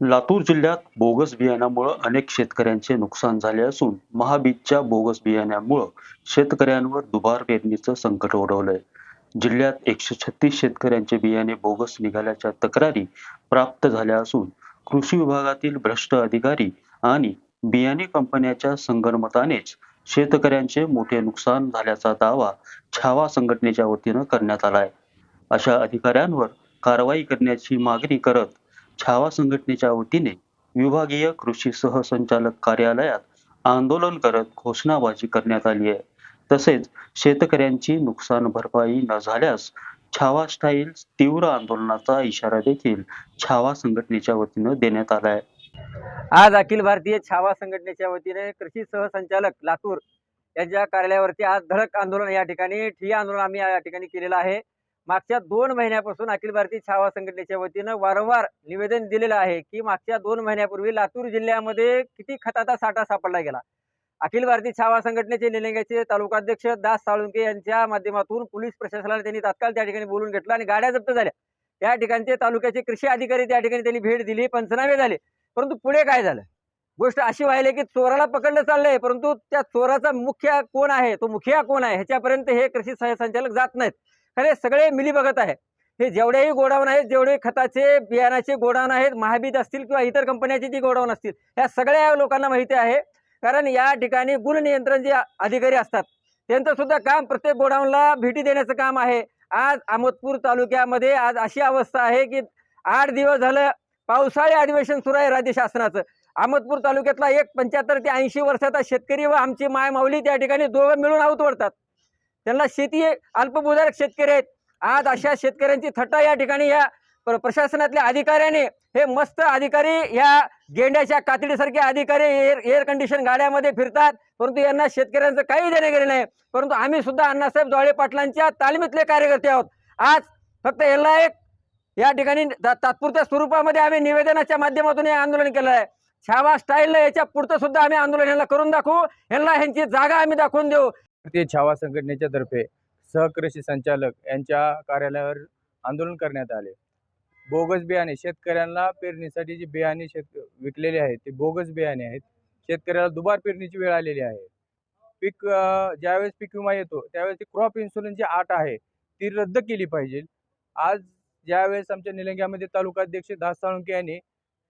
लातूर जिल्ह्यात बोगस बियाण्यामुळं अनेक शेतकऱ्यांचे नुकसान झाले असून महाबीजच्या बोगस बियाण्यामुळं शेतकऱ्यांवर दुबार पेरणीचं संकट ओढवलंय. जिल्ह्यात एकशे छत्तीस शेतकऱ्यांचे बियाणे बोगस निघाल्याच्या तक्रारी प्राप्त झाल्या असून कृषी विभागातील भ्रष्ट अधिकारी आणि बियाणे कंपन्याच्या संगणमतानेच शेतकऱ्यांचे मोठे नुकसान झाल्याचा दावा छावा संघटनेच्या वतीनं करण्यात आलाय. अशा अधिकाऱ्यांवर कारवाई करण्याची मागणी करत छावा संघटनेच्या वतीने विभागीय कृषी सहसंचालक कार्यालयात आंदोलन करत घोषणाबाजी करण्यात आली आहे. तसेच शेतकऱ्यांची नुकसान भरपाई न झाल्यास छावा स्टाईल तीव्र आंदोलनाचा इशारा देखील छावा संघटनेच्या वतीनं देण्यात आला आहे. आज अखिल भारतीय छावा संघटनेच्या वतीने कृषी सहसंचालक लातूर यांच्या कार्यालयावरती आज धडक आंदोलन या ठिकाणी ठिय्या आंदोलन आम्ही या ठिकाणी केलेलं आहे. मागच्या दोन महिन्यापासून अखिल भारतीय छावा संघटनेच्या वतीनं वारंवार निवेदन दिलेलं आहे की मागच्या दोन महिन्यापूर्वी लातूर जिल्ह्यामध्ये किती खताचा साठा सापडला गेला? अखिल भारतीय छावा संघटनेचे निलंग्याचे तालुकाध्यक्ष दास साळुंके यांच्या माध्यमातून पोलीस प्रशासनाला त्यांनी तात्काळ त्या ठिकाणी बोलून घेतलं आणि गाड्या जप्त झाल्या. त्या ठिकाणचे तालुक्याचे कृषी अधिकारी त्या ठिकाणी त्यांनी भेट दिली पंचनामे झाले. परंतु पुढे काय झालं? गोष्ट अशी व्हायली की चोराला पकडलं चाललंय परंतु त्या चोराचा मुख्य कोण आहे? तो मुखिया कोण आहे? ह्याच्यापर्यंत हे कृषी सहसंचालक जात नाहीत. खरे सगळे मिली बघत आहे हे जेवढेही गोडाऊन आहेत जेवढे खताचे बियाणाचे गोडाऊन आहेत महाबीज असतील किंवा इतर कंपन्याचे जी गोडाऊन असतील ह्या सगळ्या लोकांना माहिती आहे. कारण या ठिकाणी गुण नियंत्रण जे अधिकारी असतात त्यांचं सुद्धा काम प्रत्येक गोडाऊनला भेटी देण्याचं काम आहे. आज आमोदपूर तालुक्यामध्ये आज अशी अवस्था आहे की आठ दिवस झालं पावसाळी अधिवेशन सुरू आहे राज्य शासनाचं. अहमदपूर तालुक्यातला एक पंच्याहत्तर ते ऐंशी वर्षाचा शेतकरी व आमची माय माऊली त्या ठिकाणी दोघं मिळून आऊत वडतात त्यांना शेती अल्पभूधारक शेतकरी आहेत. आज अशा शेतकऱ्यांची थट्टा या ठिकाणी या प्रशासनातल्या अधिकाऱ्याने हे मस्त अधिकारी या गेंड्याच्या कातडीसारखे अधिकारी एअर एअर कंडिशन गाड्यामध्ये फिरतात. परंतु यांना शेतकऱ्यांचं काही देणे गेले नाही. परंतु आम्ही सुद्धा अण्णासाहेब जोळे पाटलांच्या तालमीतले कार्यकर्ते आहोत. आज फक्त याला एक या ठिकाणी तात्पुरत्या स्वरूपामध्ये आम्ही निवेदनाच्या माध्यमातून हे आंदोलन केलं आहे. छावा स्टाईलला याच्या पुढचं सुद्धा आम्ही आंदोलन यांना करून दाखवू. यांना ह्यांची जागा आम्ही दाखवून देऊ. भारतीय छावा संघटनेच्या तर्फे सहकृषी संचालक यांच्या कार्यालयावर आंदोलन करण्यात आले. बोगस बियाणे शेतकऱ्यांना पेरणीसाठी जी बियाणे शेत विकलेली आहेत ते बोगस बियाणे आहेत. शेतकऱ्याला दुबार पेरणीची वेळ आलेली आहे. पीक ज्यावेळेस पीक विमा येतो त्यावेळेस ती क्रॉप इन्शुरन्सची आट आहे ती रद्द केली पाहिजे. आज ज्यावेळेस आमच्या निलंग्यामध्ये तालुकाध्यक्ष दास साळुंके यांनी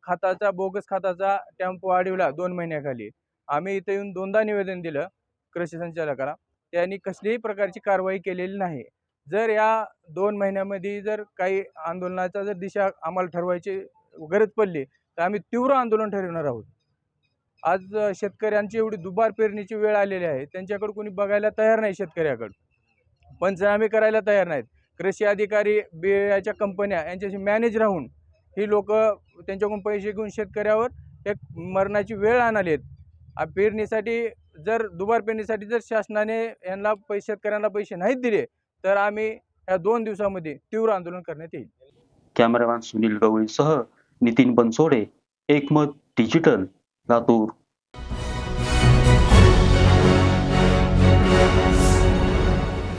खताचा बोगस खताचा टेम्पो वाढवला दोन महिन्याखाली आम्ही इथं येऊन दोनदा निवेदन दिलं कृषी संचालकाला. त्यांनी कसलीही प्रकारची कारवाई केलेली नाही. जर या दोन महिन्यामध्ये जर काही आंदोलनाचा जर दिशा आम्हाला ठरवायची गरज पडली तर आम्ही तीव्र आंदोलन ठरवणार आहोत. आज शेतकऱ्यांची एवढी दुबार पेरणीची वेळ आलेली आहे त्यांच्याकडे कोणी बघायला तयार नाही शेतकऱ्याकडं. पंचनामे करायला तयार नाहीत कृषी अधिकारी बियाच्या कंपन्या यांच्याशी मॅनेज राहून ही लोक त्यांच्याकडून पैसे घेऊन शेतकऱ्यावर एक मरणाची वेळ आणाली आहेत आ, पेरणीसाठी जर दुबार पेरणीसाठी जर शासनाने यांना पैसे शेतकऱ्यांना पैसे नाहीत दिले तर आम्ही या दोन दिवसामध्ये तीव्र आंदोलन करण्यात येईल cameraman Sunil गवळीसह Nitin Bansode Ekmat digital Latur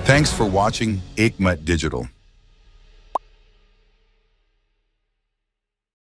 Thanks for watching Aikmat Digital.